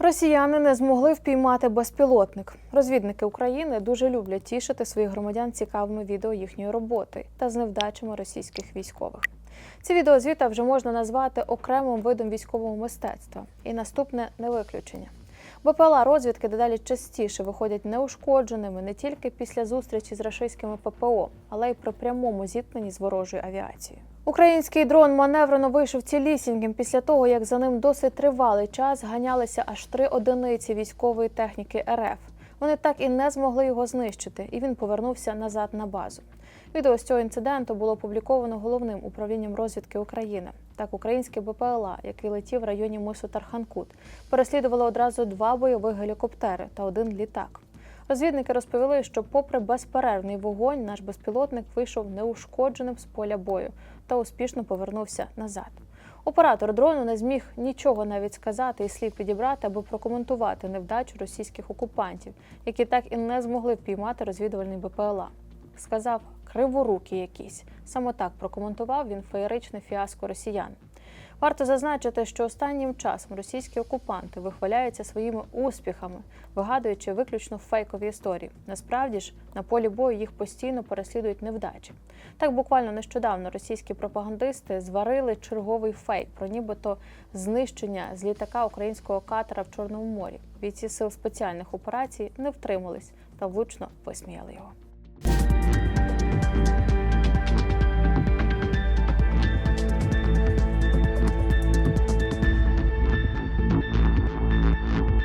Росіяни не змогли впіймати безпілотник. Розвідники України дуже люблять тішити своїх громадян цікавими відео їхньої роботи та з невдачами російських військових. Ці відеозвіта вже можна назвати окремим видом військового мистецтва, і наступне не виключення. БПЛА розвідки дедалі частіше виходять неушкодженими не тільки після зустрічі з рашистськими ППО, але й при прямому зіткненні з ворожою авіацією. Український дрон маневрено вийшов цілісіньким після того, як за ним досить тривалий час ганялися аж три одиниці військової техніки РФ. Вони так і не змогли його знищити, і він повернувся назад на базу. Відео з цього інциденту було опубліковано головним управлінням розвідки України. Так, український БПЛА, який летів в районі мису Тарханкут, переслідувало одразу два бойових гелікоптери та один літак. Розвідники розповіли, що, попри безперервний вогонь, наш безпілотник вийшов неушкодженим з поля бою та успішно повернувся назад. Оператор дрону не зміг нічого навіть сказати і слів підібрати аби прокоментувати невдачу російських окупантів, які так і не змогли впіймати розвідувальний БПЛА. Сказав криворукі якісь. Саме так прокоментував він феєричне фіаско росіян. Варто зазначити, що останнім часом російські окупанти вихваляються своїми успіхами, вигадуючи виключно фейкові історії. Насправді ж на полі бою їх постійно переслідують невдачі. Так буквально нещодавно російські пропагандисти зварили черговий фейк про нібито знищення з літака українського катера в Чорному морі. Бійці сил спеціальних операцій не втримались та влучно висміяли його.